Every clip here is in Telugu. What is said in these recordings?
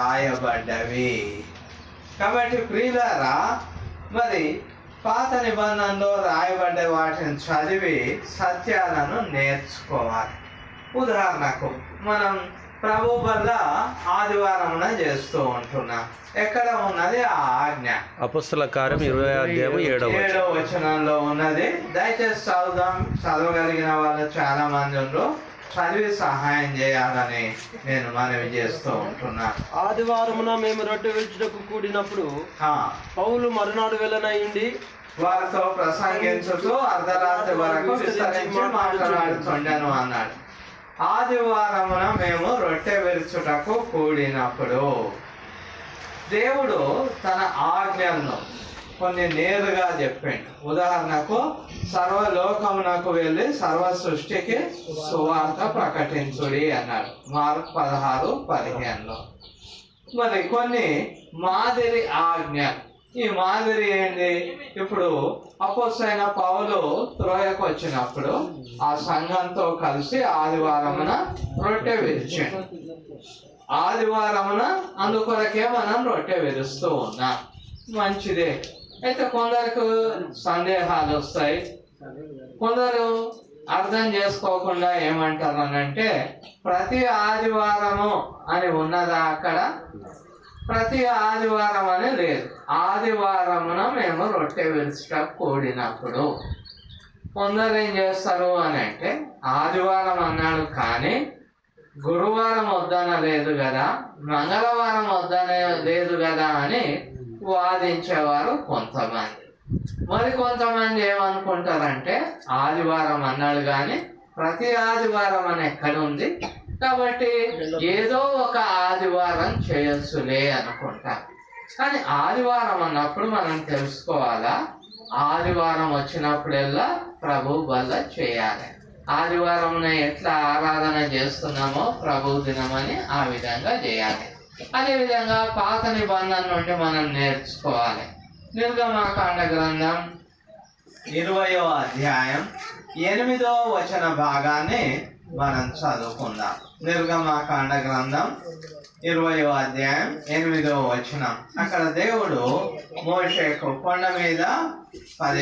రాయబడ్డవి. కాబట్టి ప్రియులారా మరి పాత నిబంధనలో రాయబడ్డ వాటిని చదివి సత్యాలను నేర్చుకోవాలి. ఉదాహరణకు మనం ప్రభు వల్ల ఆదివారమున చేస్తూ ఉంటున్నాం. ఎక్కడ ఉన్నది? ఆ ఆజ్ఞ. అపుస్తల కార్యం ఇరవై అధ్యాయం ఏడవ వచనం. ఏడవ వచనంలో ఉన్నది. దయచేసి చదువుదాం. చదవగలిగిన వాళ్ళు చాలా మంది ఉన్నారు చదివి సహాయం చేయాలని నేను మనవి చేస్తూ ఉంటున్నాను ఆదివారమున మేము రొట్టె విరుచుటకు కూడినప్పుడు పౌలు మరునాడు వెళ్ళనయిండి వారితో ప్రసంగించుతూ అర్ధరాత్రి వరకు విస్తరించి మాట్లాడుతుండెను అన్నాడు. ఆదివారమున మేము రొట్టె విరుచుటకు కూడినప్పుడు దేవుడు తన ఆజ్ఞలను కొన్ని నేరుగా చెప్పండి. ఉదాహరణకు సర్వలోకమునకు వెళ్ళి సర్వ సృష్టికి సువార్త ప్రకటించుడి అన్నాడు. మార్క్ పదహారు పదిహేనులో. మరి కొన్ని మాదిరి ఆజ్ఞ ఈ మాదిరి ఏంటి ఇప్పుడు అపోసైన పౌలు త్రోయకు వచ్చినప్పుడు ఆ సంఘంతో కలిసి ఆదివారమున రొట్టె విరిచాడు. ఆదివారమున అందుకొరకే మనం రొట్టె విరుస్తూ ఉన్నాం. మంచిదే. అయితే కొందరికి సందేహాలు వస్తాయి కొందరు అర్థం చేసుకోకుండా ఏమంటారు అని అంటే ప్రతి ఆదివారము అని ఉన్నదా అక్కడ? ప్రతి ఆదివారం అని లేదు. ఆదివారమున మేము రొట్టె విరుచుట కూడినప్పుడు. కొందరు ఏం చేస్తారు అని అంటే ఆదివారం అన్నాడు కానీ గురువారం వద్దన లేదు కదా మంగళవారం వద్దనే లేదు కదా అని వాదించేవారు కొంతమంది. మరి కొంతమంది ఏమనుకుంటారంటే ఆదివారం అన్నాడు కానీ ప్రతి ఆదివారం అని ఎక్కడ ఉంది కాబట్టి ఏదో ఒక ఆదివారం చేయొచ్చులే అనుకుంటారు. కానీ ఆదివారం అన్నప్పుడు మనం తెలుసుకోవాలా? ఆదివారం వచ్చినప్పుడల్లా ప్రభు వల్ల చేయాలి. ఆదివారం ఎట్లా ఆరాధన చేస్తున్నామో ప్రభు దినమని ఆ విధంగా చేయాలి. అదేవిధంగా పాత నిబంధన నుండి మనం నేర్చుకోవాలి. నిర్గమాకాండ గ్రంథం ఇరవయో అధ్యాయం ఎనిమిదో వచన భాగాన్ని మనం చదువుకుందాం. నిర్గమాకాండ గ్రంథం ఇరవయో అధ్యాయం ఎనిమిదో వచనం. అక్కడ దేవుడు మోషేకు కొండ మీద పది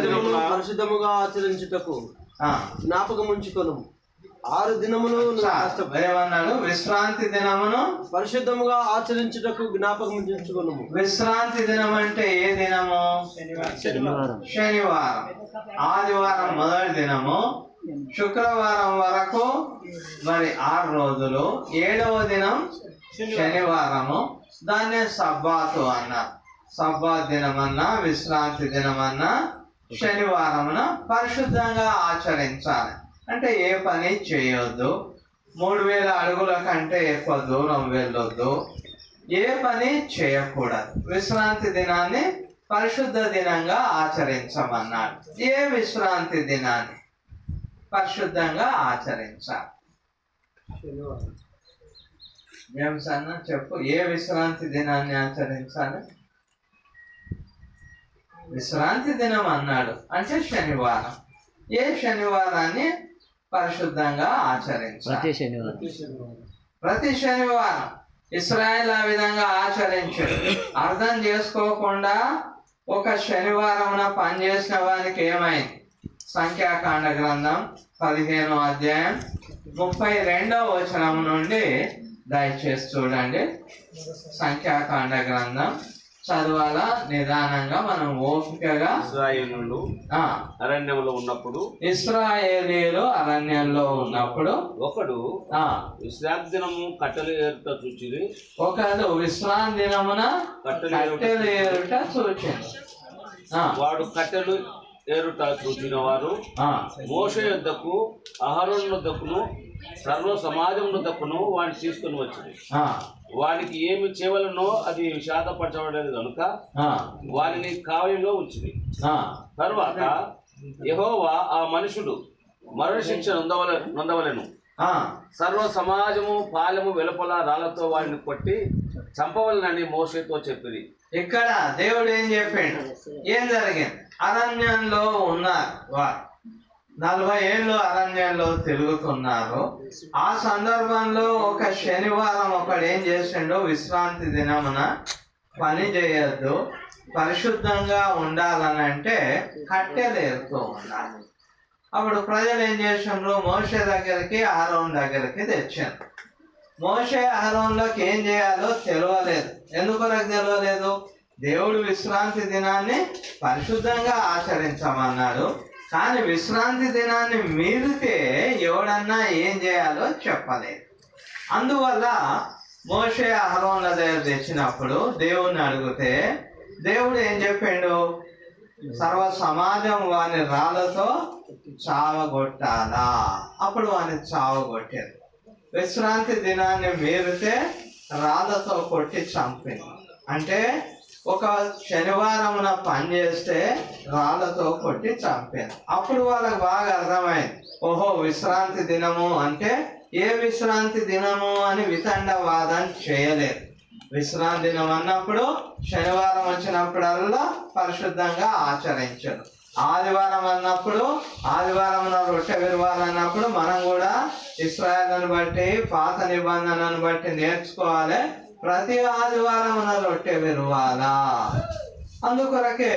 దినములు పరిశుద్ధముగా ఆచరించుటకు జ్ఞాపకం ఉంచుకొను ఆరు దినములు ఏమన్నాడు విశ్రాంతి దినమును పరిశుద్ధముగా ఆచరించుటకు జ్ఞాపకం ఉంచుకొను విశ్రాంతి దినం అంటే ఏ దినము? శనివారం. శనివారం. ఆదివారం మొదటి దినము. శుక్రవారం వరకు మరి ఆరు రోజులు. ఏడవ దినం శనివారము. దాన్నే సబ్బాతు అన్నారు. సబ్బాత్ దినమన్నా విశ్రాంతి దినమన్నా శనివారమున పరిశుద్ధంగా ఆచరించాలి. అంటే ఏ పని చేయొద్దు. మూడు వేల అడుగుల కంటే ఎక్కువ దూరం వెళ్ళొద్దు. ఏ పని చేయకూడదు. విశ్రాంతి దినాన్ని పరిశుద్ధ దినంగా ఆచరించమన్నాడు. ఏ విశ్రాంతి దినాన్ని పరిశుద్ధంగా ఆచరించాలి? జేమ్స్ అన్న చెప్పు. ఏ విశ్రాంతి దినాన్ని ఆచరించాలి? విశ్రాంతి దినం అన్నాడు. అంటే శనివారం. ఏ శనివారాన్ని పరిశుద్ధంగా ఆచరించాలి. ప్రతి శనివారం. ఇస్రాయేల్ ఆ విధంగా ఆచరించాడు. అర్థం చేసుకోకుండా ఒక శనివారమున పనిచేసిన వారికి ఏమైంది? సంఖ్యాకాండ గ్రంథం పదిహేనో అధ్యాయం ముప్పై రెండవ వచనం నుండి దయచేసి చూడండి. సంఖ్యాకాండ గ్రంథం చదవాలా? నిదానంగా మనం ఓపికగా ఇస్రాయేలు అరణ్యంలో ఉన్నప్పుడు ఇస్రాయేలీలు అరణ్యంలో ఉన్నప్పుడు ఒకడు ఆ. విశ్రాంతి దినము కట్టెలు ఏరుట చూచిరి. ఒకడు విశ్రాంతి దినమున కట్టెలు ఏరుట ఆ, వాడు కట్టెలు ఏరుట చూచిన వారు యుద్ధకు అహరోన్ వద్దకును సర్వ సమాజం వద్దకును వాడిని తీసుకుని వచ్చింది వానికి ఏమి చేయవలనో అది విషాదపరచబడేది కనుక వారిని కావ్యంలో ఉంచింది తర్వాత యెహోవా ఆ మనుషుడు మరణశిక్ష నొందవల నొందవలెను. ఆ, సర్వ సమాజము పాలెము వెలుపల రాళ్ళతో వాడిని కొట్టి చంపవలనని మోషేతో చెప్పింది ఇక్కడ దేవుడు ఏం చెప్పిండు? ఏం జరిగింది? అరణ్యంలో ఉన్నారు వారు. నలభై ఏళ్ళు అరణ్యంలో తిరుగుతున్నారు. ఆ సందర్భంలో ఒక శనివారం ఒకడు ఏం చేసిండో విశ్రాంతి దినమున పని చేయొద్దు పరిశుద్ధంగా ఉండాలని అంటే కట్టెలు ఏరుతూ ఉండాలి. అప్పుడు ప్రజలు ఏం చేసిండ్రు? మోషే దగ్గరికి ఆరోన్ దగ్గరికి తెచ్చారు మోషే ఆహారంలోకి ఏం చేయాలో తెలియలేదు ఎందుకు తెలియలేదు దేవుడు విశ్రాంతి దినాన్ని పరిశుద్ధంగా ఆచరించమన్నాడు. కానీ విశ్రాంతి దినాన్ని మీరితే ఎవడన్నా ఏం చేయాలో చెప్పలేదు. అందువల్ల మోషే అహరోన్ల దగ్గర తెచ్చినప్పుడు దేవుణ్ణి అడిగితే దేవుడు ఏం చెప్పిండు? సర్వ సమాజం వాని రాళ్ళతో చావగొట్టాలా? అప్పుడు వాని చావగొట్టారు విశ్రాంతి దినాన్ని మీరితే రాళ్ళతో కొట్టి చంపింది అంటే ఒక శనివారమున పని చేస్తే రాళ్ళతో కొట్టి చంపాను అప్పుడు వాళ్ళకి బాగా అర్థమైంది. ఓహో విశ్రాంతి దినము అంటే ఏ విశ్రాంతి దినము అని వితండవాదం చేయలేదు. విశ్రాంతి దినం అన్నప్పుడు శనివారం వచ్చినప్పుడల్లా పరిశుద్ధంగా ఆచరించరు. ఆదివారం అన్నప్పుడు ఆదివారం రొట్టె విరవాలన్నప్పుడు మనం కూడా ఇస్రాయలను బట్టి పాత నిబంధనను బట్టి నేర్చుకోవాలి. ప్రతి ఆదివారం రొట్టె విరవాలా అందుకొరకే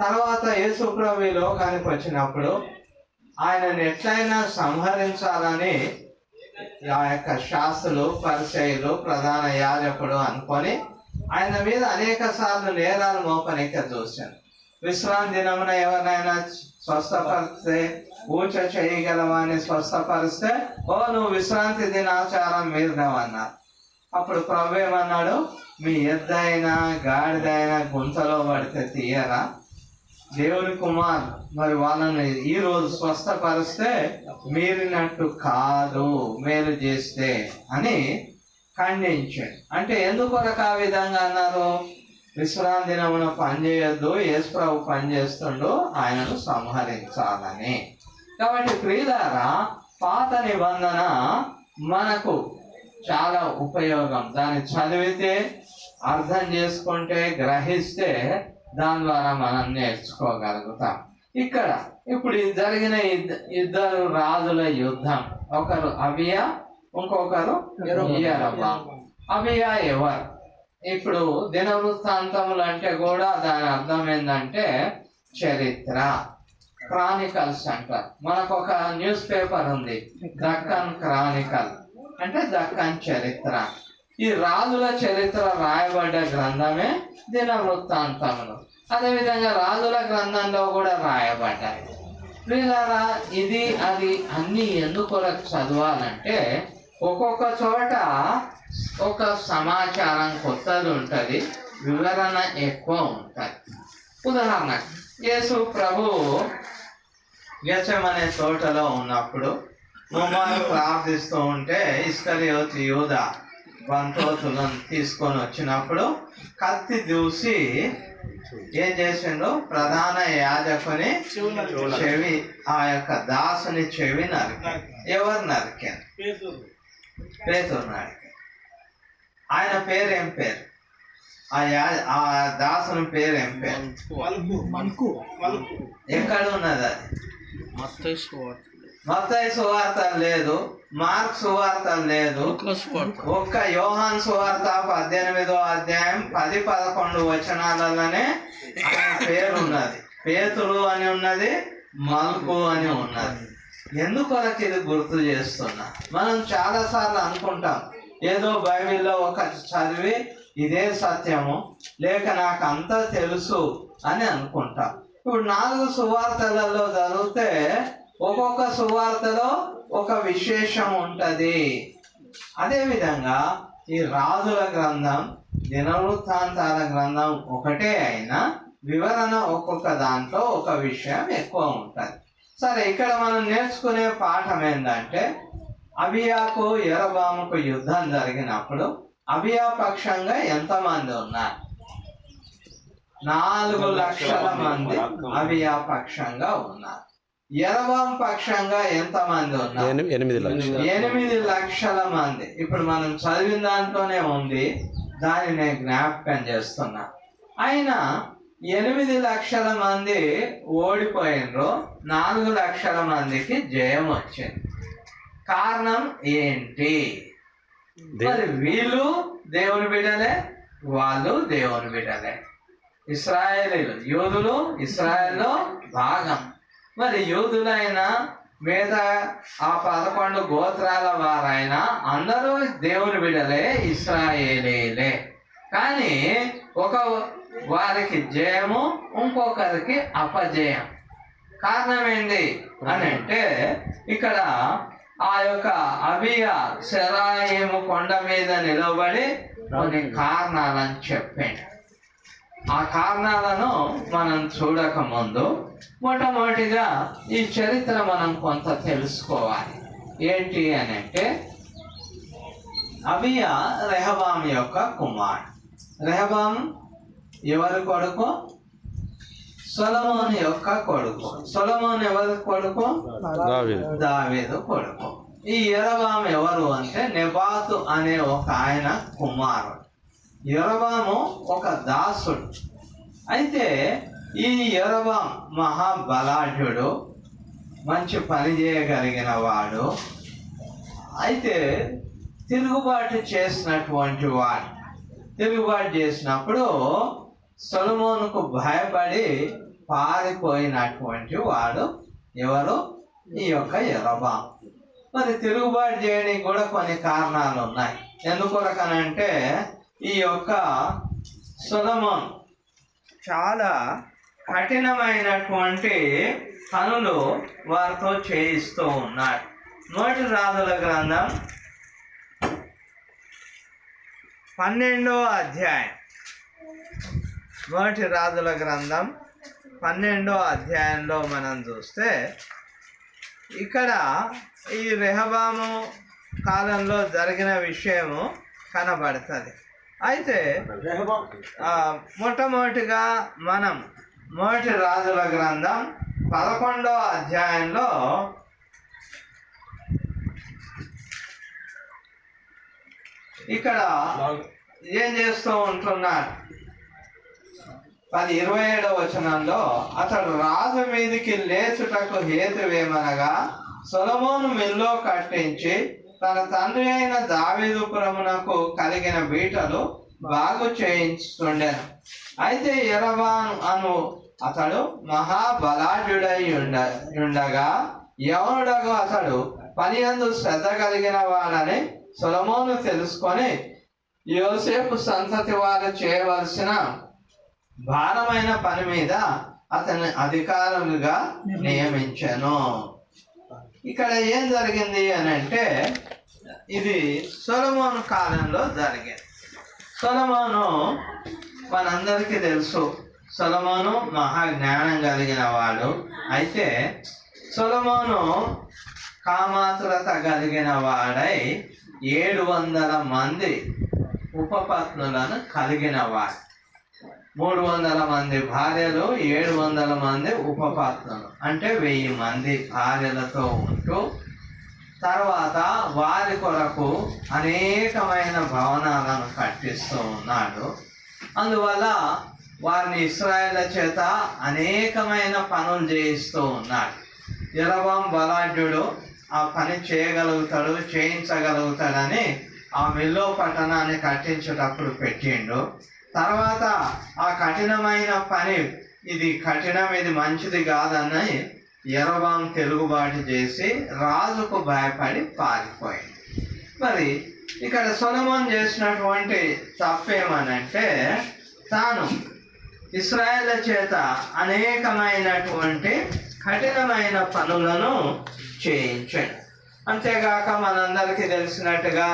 తర్వాత యేసు ప్రభు లోకానికి వచ్చినప్పుడు ఆయనను ఎట్లయినా సంహరించాలని ఆ యొక్క శాస్త్రులు పరిచయులు ప్రధాన యాజకుడు అనుకొని ఆయన మీద అనేక సార్లు నేరాలు మోపనిక చూశాను. విశ్రాంతి దినమున ఎవరినైనా స్వస్థపరిస్తే పూజ చేయగలవాన్ని స్వస్థపరిస్తే ఓ నువ్వు విశ్రాంతి దినాచారం మీరినవన్నారు అప్పుడు ప్రభు ఏమన్నాడు? మీ ఎద్దైనా గాడిదైనా గుంతలో పడితే తీయరా? దేవుని కుమార్ మరి వాళ్ళని ఈరోజు స్వస్థపరిస్తే మీరినట్టు కాదు మేలు చేస్తే అని ఖండించాడు. అంటే ఎందుకొరకు ఆ విధంగా అన్నారు? విశ్రాంతి దినమున పనిచేయద్దు యేసు ప్రభు పనిచేస్తుండు ఆయనను సంహరించాలని. కాబట్టి ప్రియులారా పాత నిబంధన మనకు చాలా ఉపయోగం. దాన్ని చదివితే అర్థం చేసుకుంటే గ్రహిస్తే దాని ద్వారా మనం నేర్చుకోగలుగుతాం. ఇక్కడ ఇప్పుడు జరిగిన ఇద్దరు రాజుల యుద్ధం. ఒకరు అబియా ఇంకొకరు అభియా అబియా ఎవరు? ఇప్పుడు దినవృత్తాంతములు అంటే కూడా దాని అర్థం ఏంటంటే చరిత్ర. క్రానికల్స్ అంటారు. మనకు ఒక న్యూస్ పేపర్ ఉంది. దక్కన్ క్రానికల్. అంటే దక్కన్ చరిత్ర. ఈ రాజుల చరిత్ర రాయబడ్డ గ్రంథమే దిన వృత్తాంతములు అదేవిధంగా రాజుల గ్రంథంలో కూడా రాయబడ్డాయి. ప్రియులారా ఇది అది అన్ని ఎందుకొరకు చదవాలంటే ఒక్కొక్క చోట ఒక సమాచారం కొత్తది ఉంటుంది వివరణ ఎక్కువ ఉంటుంది. ఉదాహరణకు యేసు ప్రభు గెచ్చమనే తోటలో ఉన్నప్పుడు నోమాను ప్రార్థిస్తూ ఉంటే ఇస్కరియోతి యూద బంతోతులను తీసుకొని వచ్చినప్పుడు కత్తి దూసి ఏం చేసిండు ప్రధాన యాజకుని చెవి ఆ యొక్క దాసుని చెవి నరికి ఎవరు నరికారు? పేతురు నరికి ఆయన పేరు ఏం పేరు? ఆ యా ఆ దాసుని పేరు ఏం పేరు? ఎక్కడ ఉన్నది అది? మత్తయి సువార్త లేదు మార్క్ సువార్త లేదు. ఒక్క యోహాన్ సువార్త పద్దెనిమిదో అధ్యాయం పది పదకొండు వచనాలలోనే పేరు ఉన్నది పేతురు అని ఉన్నది మల్కు అని ఉన్నది. ఎందుకొరకు ఇది గుర్తు చేస్తున్నా? మనం చాలా సార్లు అనుకుంటాం ఏదో బైబిల్లో ఒక చదివి ఇదే సత్యము లేక నాకు అంతా తెలుసు అని అనుకుంటాం. ఇప్పుడు నాలుగు సువార్తలలో చదివితే ఒక్కొక్క సువార్తలో ఒక విశేషం ఉంటుంది. అదేవిధంగా ఈ రాజుల గ్రంథం దినవృత్తాంతాల గ్రంథం ఒకటే అయినా వివరణ ఒక్కొక్క దాంట్లో ఒక విషయం ఎక్కువ ఉంటుంది. సరే ఇక్కడ మనం నేర్చుకునే పాఠం ఏంటంటే అబియాకు ఎరబాముకు యుద్ధం జరిగినప్పుడు అబియా పక్షంగా ఎంతమంది ఉన్నారు? నాలుగు లక్షల మంది అబియా పక్షంగా ఉన్నారు. ఎరబాం పక్షంగా ఎంతమంది ఉన్నారు? ఎని- ఎనిమిది లక్షలు. ఎనిమిది లక్షల మంది. ఇప్పుడు మనం చదివిన దాంట్లోనే ఉంది. దాన్ని నేను జ్ఞాపకం చేస్తున్నా. అయినా ఎనిమిది లక్షల మంది ఓడిపోయినరు. నాలుగు లక్షల మందికి జయం వచ్చింది. కారణం ఏంటి? మరి వీళ్ళు దేవుని బిడలే వాళ్ళు దేవుని బిడలే ఇస్రాయేలీలు యూదులు ఇస్రాయేల్లో భాగం. మరి యూదులైన మీద ఆ పదకొండు గోత్రాల వారైనా అందరూ దేవుని బిడలే ఇస్రాయేలీలే కానీ ఒక వారికి జయము ఇంకొకరికి అపజయం. కారణం ఏంటి అని అంటే ఇక్కడ ఆ యొక్క అబియా శరాయిము కొండ మీద నిలబడి కొన్ని కారణాలని చెప్పాడు. ఆ కారణాలను మనం చూడక ముందు మొట్టమొదటిగా ఈ చరిత్ర మనం కొంత తెలుసుకోవాలి. ఏంటి అని అంటే అబియా రెహబాం యొక్క కుమారుడు. రెహబాం ఎవరి కొడుకు? సొలమోన్ యొక్క కొడుకు. సొలమోన్ ఎవరి కొడుకు? దావీదు. కొడుకు. ఈ ఎరబాము ఎవరు అంటే నెబాతు అనే ఒక ఆయన కుమారుడు. ఎరబాము ఒక దాసుడు. అయితే ఈ ఎరబాం మహాబలాఢ్యుడు మంచి పని చేయగలిగిన వాడు. అయితే తిరుగుబాటు చేసినటువంటి వాడు తిరుగుబాటు చేసినప్పుడు సొలమోనుకు భయపడి పారిపోయినటువంటి వాడు ఎవరు? ఈ యొక్క ఎరబాం మరి తిరుగుబాటు చేయడానికి కూడా కొన్ని కారణాలు ఉన్నాయి. ఎందుకొరకనంటే ఈ యొక్క సుధమం చాలా కఠినమైనటువంటి పనులు వారితో చేయిస్తూ ఉన్నారు. నోటి రాజుల గ్రంథం పన్నెండో అధ్యాయం. నోటి రాజుల గ్రంథం పన్నెండో అధ్యాయంలో మనం చూస్తే ఇక్కడ ఈ రెహబాము కాలంలో జరిగిన విషయము కనబడుతుంది. అయితే మొట్టమొదటిగా మనం మొదటి రాజుల గ్రంథం పదకొండో అధ్యాయంలో ఇక్కడ ఏం చేస్తూ ఉంటున్నాడు? పది ఇరవై ఏడవ వచనంలో అతడు రాజు మీదికి లేచుటకు హేతువేమనగా సొలమోను మిల్లో కట్టించి తన తండ్రి అయిన దావీదుపురమునకు కలిగిన బీటలు బాగు చేయించుతుండెను అయితే ఎరవాను అను అతడు మహాబలాఢ్యుడై ఉండ ఉండగా యవనుడగు అతడు పని అందు శ్రద్ధ కలిగిన వాడని సులమోను తెలుసుకొని యోసేపు సంతతి వారు చేయవలసిన భారమైన పని మీద అతని అధికారులుగా నియమించాను. ఇక్కడ ఏం జరిగింది అని అంటే ఇది సొలమోను కాలంలో జరిగింది. సొలమోను మనందరికీ తెలుసు. సొలమోను మహా జ్ఞానం కలిగిన వాడు. అయితే సొలమోను కామాతురత కలిగిన వాడై ఏడు వందల మంది ఉపపత్నులను కలిగిన వాడు. మూడు వందల మంది భార్యలు ఏడు వందల మంది ఉపపాత్రలు. అంటే వెయ్యి మంది భార్యలతో ఉంటూ తర్వాత వారి కొరకు అనేకమైన భవనాలను కట్టిస్తూ ఉన్నాడు. అందువల్ల వారిని ఇస్రాయేల్ చేత అనేకమైన పనులు చేయిస్తూ ఉన్నాడు. ఎరబాం బలాఢ్యుడు ఆ పని చేయగలుగుతాడు చేయించగలుగుతాడని ఆ మిల్లో పట్టణాన్ని కట్టించేటప్పుడు పెట్టిండు. తర్వాత ఆ కఠినమైన పని ఇది కఠినం ఇది మంచిది కాదని ఎరబాం తెలుగుబాటు చేసి రాజుకు భయపడి పారిపోయింది. మరి ఇక్కడ సొలమోన్ చేసినటువంటి తప్పేమనంటే తాను ఇస్రాయేల్ చేత అనేకమైనటువంటి కఠినమైన పనులను చేయించాడు. అంతేగాక మనందరికీ తెలిసినట్టుగా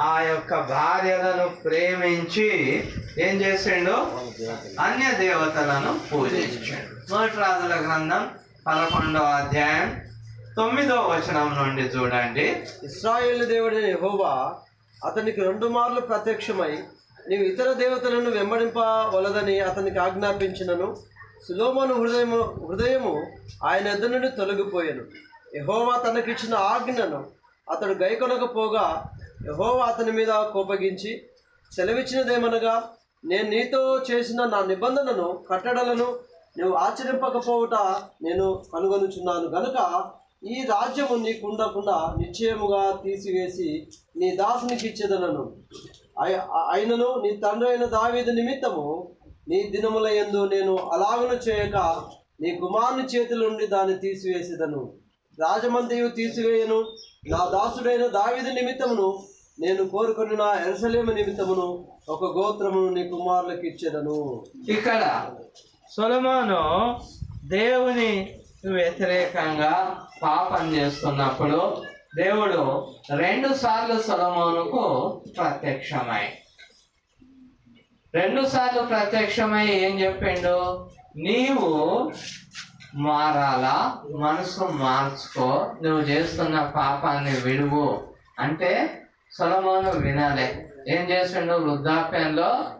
ఆ యొక్క భార్యలను ప్రేమించి ఏం చేసిండు? అన్య దేవతలను పూజించాడు. మొదటి రాజుల గ్రంథం పదకొండవ అధ్యాయం తొమ్మిదవ వచనం నుండి చూడండి. ఇస్రాయేల్ దేవుడైన యహోవా అతనికి రెండు మార్లు ప్రత్యక్షమై నీవు ఇతర దేవతలను వెంబడింపవలదని అతనికి ఆజ్ఞాపించినను. సులోమను హృదయము హృదయము ఆయన ఎద్దు నుండి తొలగిపోయాను. యహోవా తనకిచ్చిన ఆజ్ఞను అతడు గైకొనకపోగా యహోవా అతని మీద కోపగించి సెలవిచ్చినదేమనగా నేను నీతో చేసిన నా నిబంధనను కట్టడలను నువ్వు ఆచరింపకపోవుట నేను కనుగొనుచున్నాను. గనుక ఈ రాజ్యము నీకు ఉండకుండా నిశ్చయముగా తీసివేసి నీ దాసునికి ఇచ్చేదనను. అయినను నీ తండ్రి అయిన దావీదు నిమిత్తము నీ దినముల ఎందు నేను అలాగను చేయక నీ కుమారుని చేతుల నుండి దాన్ని తీసివేసేదను. రాజమంత్రియు తీసివేయను. నా దాసుడైన దావిది నిమిత్తమును నేను కోరుకుని నా ఎరసలేమ నిమిత్తమును ఒక గోత్రమును నీ కుమారులకు ఇచ్చేదను. ఇక్కడ సొలమాను దేవుని వ్యతిరేకంగా పాపం చేస్తున్నప్పుడు దేవుడు రెండు సార్లు సొలమోనుకు ప్రత్యక్షమై. రెండు సార్లు ప్రత్యక్షమై ఏం చెప్పిండు? నీవు మారాలా మనసు మార్చుకో. నువ్వు చేస్తున్న పాపాన్ని విడువు. అంటే సొలమోను వినాలే. ఏం చేసిండు? వృద్ధాప్యంలో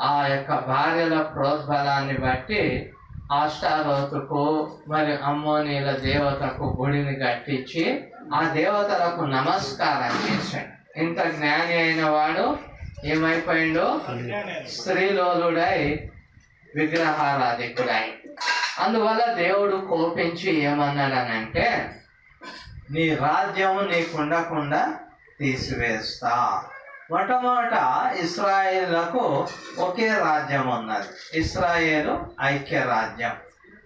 ఆ యొక్క భార్యల ప్రోద్బలాన్ని బట్టి ఆష్టారోతుకు మరి అమ్మోనీల దేవతకు గుడిని కట్టించి ఆ దేవతలకు నమస్కారం చేశాడు. ఇంత జ్ఞాని అయిన వాడు ఏమైపోయిండు? స్త్రీలోలుడై విగ్రహారాధికుడై. అందువల్ల దేవుడు కోపించి ఏమన్నాడనంటే నీ రాజ్యం నీకుండకుండా తీసివేస్తా. మొట్టమొదట ఇస్రాయేళ్ళకు ఒకే రాజ్యం ఉన్నది. ఇస్రాయేలు ఐక్య రాజ్యం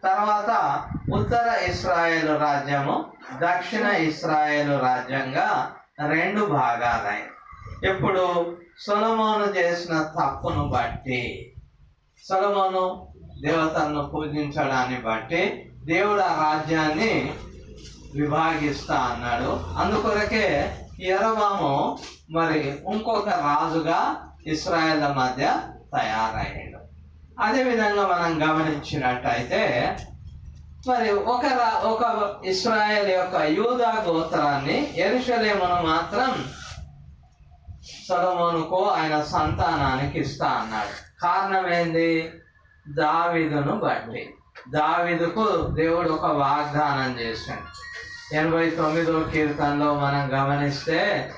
తర్వాత ఉత్తర ఇస్రాయేలు రాజ్యము దక్షిణ ఇస్రాయేలు రాజ్యంగా రెండు భాగాలై ఇప్పుడు సొలమోను చేసిన తప్పును బట్టి సొలమోను దేవతలను పూజించడాన్ని బట్టి దేవుడు ఆ రాజ్యాన్ని విభాగిస్తా అన్నాడు. అందుకొరకే ఎరవాము మరి ఇంకొక రాజుగా ఇస్రాయేళ్ళ మధ్య తయారయ్యాడు. అదేవిధంగా మనం గమనించినట్టయితే మరి ఒక ఒక ఇస్రాయేల్ యొక్క యూదా గోత్రాన్ని ఎరుషలేమును మాత్రం సొలమోనుకు ఆయన సంతానానికి ఇస్తా అన్నాడు. కారణం ఏంది? దావీదును బట్టి. దావీదుకు దేవుడు ఒక వాగ్దానం చేశాడు. ఎనభై తొమ్మిదో కీర్తనలో మనం గమనిస్తే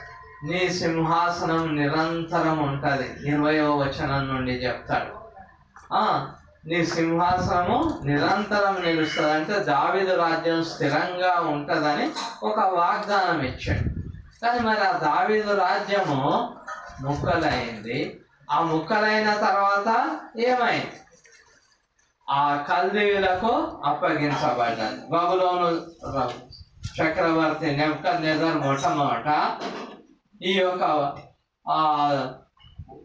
నీ సింహాసనం నిరంతరం ఉంటుంది. ఇరవయో వచనం నుండి చెప్తాడు. ఆ నీ సింహాసనము నిరంతరం నిలుస్తుంది అంటే దావీదు రాజ్యం స్థిరంగా ఉంటుందని ఒక వాగ్దానం ఇచ్చాడు. కానీ మరి ఆ దావిదు రాజ్యము ముక్కలైంది. ఆ ముక్కలైన తర్వాత ఏమైంది? ఆ కల్దీయులకు అప్పగించబడ్డది బబులోను ర- చక్రవర్తి నిజర్ మొట్టమొదట ఈ యొక్క ఆ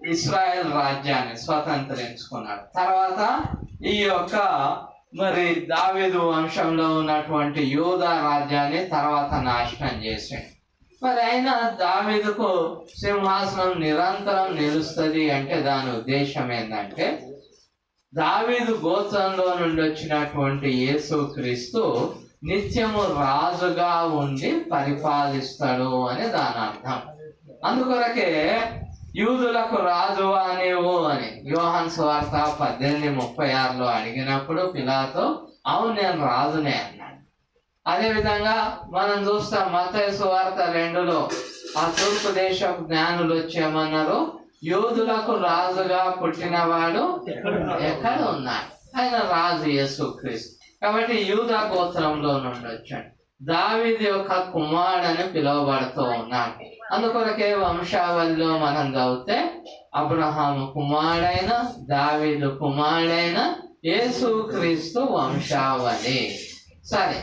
ఇస్రాయెల్ రాజ్యాన్ని స్వతంత్రించుకున్నాడు. తర్వాత ఈ యొక్క మరి దావేదు వంశంలో ఉన్నటువంటి యూదా రాజ్యాన్ని తర్వాత నాశనం చేసాడు మరి అయినా దావేదుకు సింహాసనం నిరంతరం నిలుస్తుంది అంటే దాని ఉద్దేశం ఏంటంటే దావీదు గోత్రంలో నుండి వచ్చినటువంటి యేసు క్రీస్తు నిత్యము రాజుగా ఉండి పరిపాలిస్తాడు అని దాని అర్థం. అందుకొరకే యూదులకు రాజు అనేవు అని యోహాన్ స్వార్త పద్దెనిమిది ముప్పై ఆరులో అడిగినప్పుడు పిలాతో అవును నేను రాజునే అన్నాడు. అదేవిధంగా మనం చూస్తాం మత సువార్త రెండులో ఆ తూర్పు దేశపు జ్ఞానులు వచ్చేమన్నారు? యూదులకు రాజుగా పుట్టినవాడు ఎక్కడ ఉన్నాడు? ఆయన రాజు యేసుక్రీస్తు కాబట్టి యూదా గోత్రంలో నుండి వచ్చాడు. దావీది యొక్క కుమారుడని పిలువబడుతూ ఉన్నాడు. అందుకొరకే వంశావళిలో మనం చదివితే అబ్రహాము కుమారుడైన దావీదు కుమారుడైన యేసుక్రీస్తు వంశావళి. సరే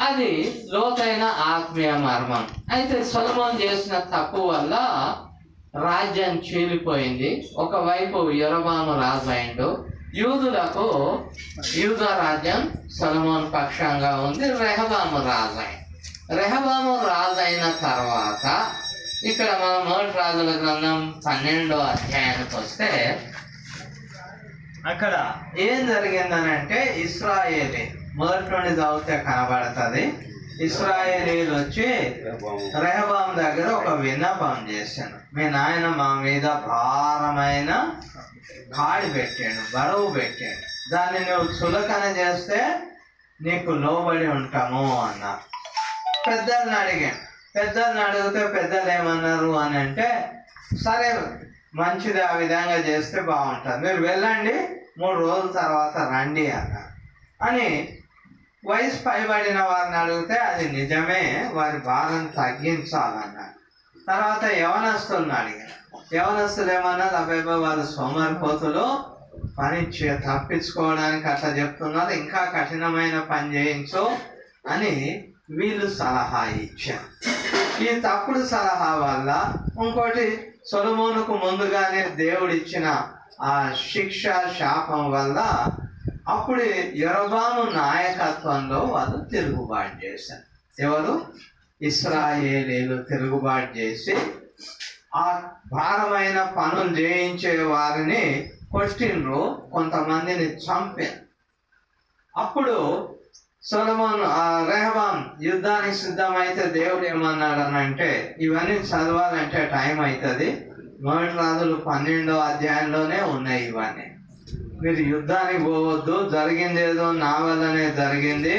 అది లోతైన ఆత్మీయ మర్మం. అయితే సొలమోన్ చేసిన తప్పు వల్ల రాజ్యం చీలిపోయింది. ఒకవైపు యొరబాము రాజు అయిండు. యూదులకు యూద రాజ్యం సొలమోన్ పక్షంగా ఉంది. రెహబాము రాజు అయింది రెహబాము రాజు అయిన తర్వాత ఇక్కడ మనం మొదటి రాజుల గ్రంథం పన్నెండో అధ్యాయానికి వస్తే అక్కడ ఏం జరిగిందనంటే ఇస్రాయేలీ మొదటి నుండి చదివితే కనబడుతుంది. ఇస్రాయేలీలు వచ్చి రెహబాం దగ్గర ఒక విన్నపం చేశాను. మీ నాయన మా మీద భారమైన కాడి పెట్టాడు బరువు పెట్టాడు. దాన్ని నువ్వు చులకన చేస్తే నీకు లోబడి ఉంటాము అన్న. పెద్దల్ని అడిగాను. పెద్దల్ని అడిగితే పెద్దలు ఏమన్నారు అని అంటే సరే మంచిది ఆ విధంగా చేస్తే బాగుంటుంది. మీరు వెళ్ళండి మూడు రోజుల తర్వాత రండి అన్న అని వయసు పైబడిన వారిని అడిగితే అది నిజమే వారి భారం తగ్గించాలన్నారు. తర్వాత యవనస్తులను అడిగారు. యవనస్తులు ఏమన్నారు? అబ్బాయి వారు సోమరిపోతులు పని చే తప్పించుకోవడానికి అట్లా చెప్తున్నారు ఇంకా కఠినమైన పని చేయించు అని వీళ్ళు సలహా ఇచ్చారు. ఈ తప్పుడు సలహా వల్ల ఇంకోటి సొలమోనుకు ముందుగానే దేవుడిచ్చిన ఆ శిక్ష శాపం వల్ల అప్పుడు యరబాము నాయకత్వంలో వాళ్ళు తిరుగుబాటు చేశారు. ఎవరు? ఇస్రాయేలీలు తిరుగుబాటు చేసి ఆ భారమైన పనులు చేయించే వారిని కొట్టిండ్రు కొంతమందిని చంపారు. అప్పుడు సొలమోన్ ఆ రెహబాన్ యుద్ధానికి సిద్ధమైతే దేవుడు ఏమన్నాడు అని అంటే ఇవన్నీ చదవాలంటే టైం అవుతుంది మొదటి రాజులు పన్నెండో అధ్యాయంలోనే ఉన్నాయి ఇవన్నీ. మీరు యుద్ధానికి పోవద్దు జరిగింది ఏదో నా వల్లనే జరిగింది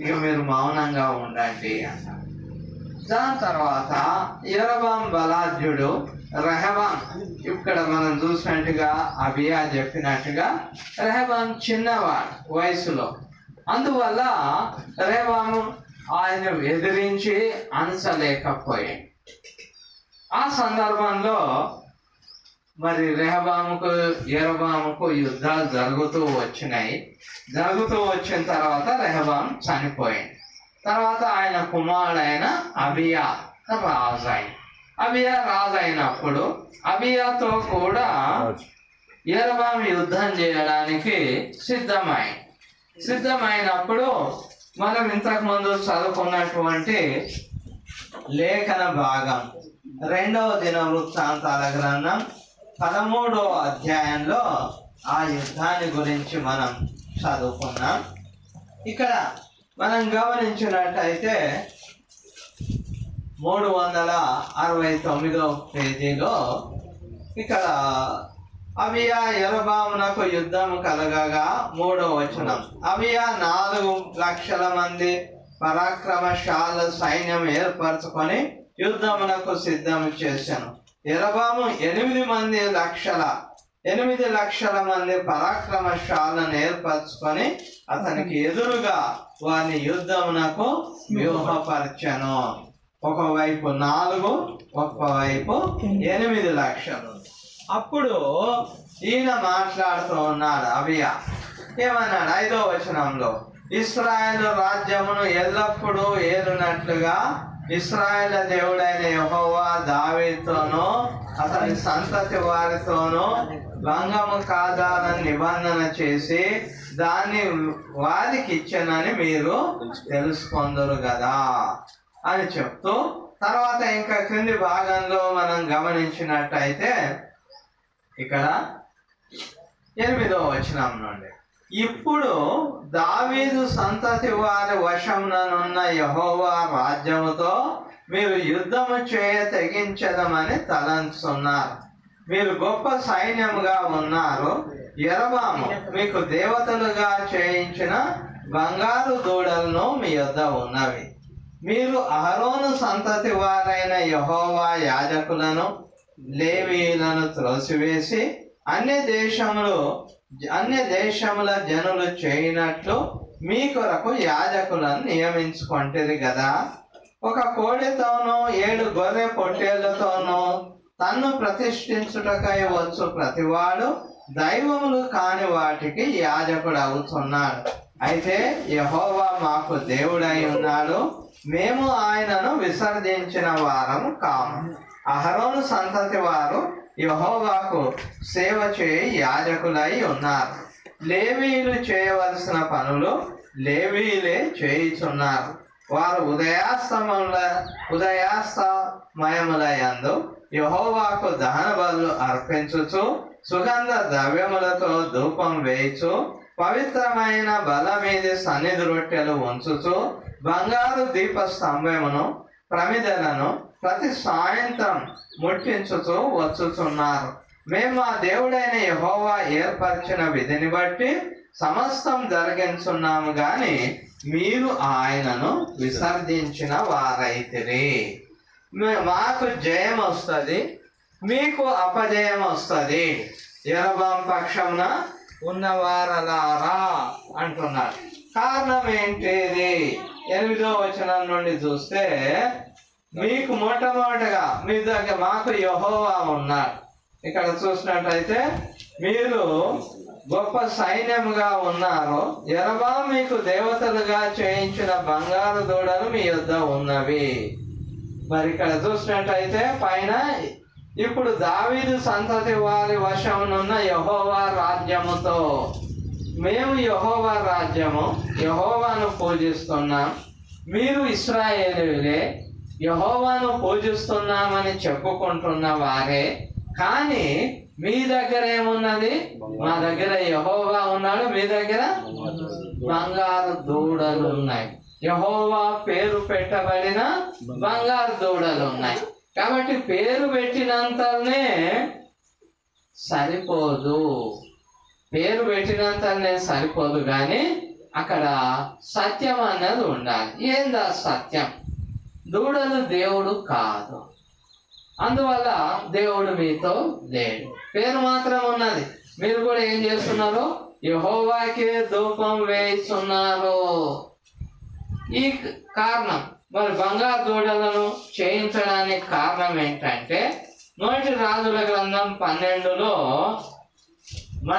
ఇక మీరు మౌనంగా ఉండండి అన్నారు. దాని తర్వాత ఇరబాం బలాధ్యుడు రెహబాన్ ఇక్కడ మనం చూసినట్టుగా అబియా చెప్పినట్టుగా రెహబాన్ చిన్నవాడు వయసులో. అందువల్ల రెహబాము ఆయన ఎదిరించి అంచలేకపోయాడు ఆ సందర్భంలో మరి రెహబాముకు ఎరబాముకు యుద్ధాలు జరుగుతూ వచ్చినాయి. జరుగుతూ వచ్చిన తర్వాత రెహబాం చనిపోయింది. తర్వాత ఆయన కుమారుడైన అబియా రాజు అయింది అబియా రాజు అయినప్పుడు అబియాతో కూడా ఎరబాం యుద్ధం చేయడానికి సిద్ధమైంది. సిద్ధమైనప్పుడు మనం ఇంతకు ముందు చదువుకున్నటువంటి లేఖన భాగం రెండవ దిన వృత్తాంతాల గ్రంథం పదమూడో అధ్యాయంలో ఆ యుద్ధాన్ని గురించి మనం చదువుకున్నాం ఇక్కడ మనం గమనించినట్టయితే మూడు వందల అరవై తొమ్మిదో పేజీలో ఇక్కడ అవియా ఎరబామునకు యుద్ధం కలగగా మూడో వచనం. అవియా నాలుగు లక్షల మంది పరాక్రమశాల సైన్యం ఏర్పరచుకొని యుద్ధమునకు సిద్ధం చేశాను. ఎరబాము ఎనిమిది మంది లక్షల ఎనిమిది లక్షల మంది పరాక్రమశాలను ఏర్పరచుకొని అతనికి ఎదురుగా వారిని యుద్ధమునకు వ్యూహపరచను. ఒకవైపు నాలుగు ఒకవైపు ఎనిమిది లక్షలు. అప్పుడు ఈయన మాట్లాడుతూ ఉన్నాడు అవియా ఏమన్నాడు? ఐదో వచనంలో ఇస్రాయేల్ రాజ్యమును ఎల్లప్పుడూ ఏలునట్లుగా ఇస్రాయల దేవుడైన యహోవా దావీతోనూ అతని సంతతి వారితోనూ భంగము కాదాలని నిబంధన చేసి దాన్ని వారికి ఇచ్చానని మీరు తెలుసుకొందరు కదా అని చెప్తూ తర్వాత ఇంకా క్రింది భాగంలో మనం గమనించినట్టయితే ఇక్కడ ఎనిమిదో వచనం నుండి. ఇప్పుడు దావీదు సంతతి వారి వశంననున్న యహోవా రాజ్యముతో మీరు యుద్ధము చేయ తెగించదమని తలంచున్నారు. మీరు గొప్ప సైన్యముగా ఉన్నారు. ఎరబాము మీకు దేవతలుగా చేయించిన బంగారు దూడలను మీ యొద్ద ఉన్నవి. మీరు అహరోను సంతతి వారైన యహోవా యాజకులను లేవీలను త్రోసివేసి అన్ని దేశములు అన్య దేశముల జనులు చేయనట్లు మీ కొరకు యాజకులను నియమించుకుంటుంది కదా ఒక కోడితోనూ ఏడు గొర్రె పొట్టేళ్ళతోనూ తన్ను ప్రతిష్ఠించుటకై వచ్చు ప్రతివాడు దైవములు కాని వాటికి యాజకుడు అవుతున్నాడు అయితే యహోవా మాకు దేవుడై ఉన్నాడు. మేము ఆయనను విసర్జించిన వారము కాము. అహరోను సంతతి వారు యహోవాకు సేవ చేయి యాజకులై ఉన్నారు. లేవీలు చేయవలసిన పనులు లేవీలే చేయుచున్నారు. వారు ఉదయాస్తమముల ఉదయాస్తమయములయందు యహోవాకు దహన బదులు అర్పించుచు సుగంధ ద్రవ్యములతో ధూపం వేయచు పవిత్రమైన బల మీద సన్నిధి రొట్టెలు ఉంచుచు బంగారు దీప స్తంభమును ప్రమిదలను ప్రతి సాయంత్రం ముట్టించుతూ వచ్చుచున్నారు మేము మా దేవుడైన యహోవా ఏర్పరిచిన విధిని బట్టి సమస్తం జరిగించున్నాము గాని మీరు ఆయనను విసర్జించిన వారైతిరి. మే- మాకు జయం వస్తుంది మీకు అపజయం వస్తుంది. ఎరబాం పక్షమున ఉన్నవారలారా అంటున్నారు. కారణం ఏంటిది? ఎనిమిదో వచనం నుండి చూస్తే మీకు మొట్టమొదటగా మీ దగ్గర మాకు యహోవా ఉన్నాడు. ఇక్కడ చూసినట్టయితే మీరు గొప్ప సైన్యముగా ఉన్నారు. ఎరబా మీకు దేవతలుగా చేయించిన బంగారు దూడలు మీ యొద్ద ఉన్నవి. మరి ఇక్కడ చూసినట్టయితే పైన ఇప్పుడు దావీదు సంతతి వారి వశమునున్న యహోవా రాజ్యముతో మేము యహోవా రాజ్యము యహోవాను పూజిస్తున్నాం. మీరు ఇస్రాయేలులే యహోవాను పూజిస్తున్నామని చెప్పుకుంటున్న వారే కానీ మీ దగ్గర ఏమున్నది? మా దగ్గర యహోవా ఉన్నాడు మీ దగ్గర బంగారు దూడలు ఉన్నాయి యహోవా పేరు పెట్టబడిన బంగారు దూడలు ఉన్నాయి కాబట్టి పేరు పెట్టినంతనే సరిపోదు. పేరు పెట్టినంతనే సరిపోదు కానీ అక్కడ సత్యం అన్నది ఉండాలి. ఏందా సత్యం? దూడలు దేవుడు కాదు. అందువల్ల దేవుడు మీతో లేడు. పేరు మాత్రం ఉన్నది. మీరు కూడా ఏం చేస్తున్నారు? యహోవాకే ధూపం వేస్తున్నారు ఈ కారణం మరి బంగారు దూడలను చేయించడానికి కారణం ఏంటంటే మొదటి రాజుల గ్రంథం పన్నెండులో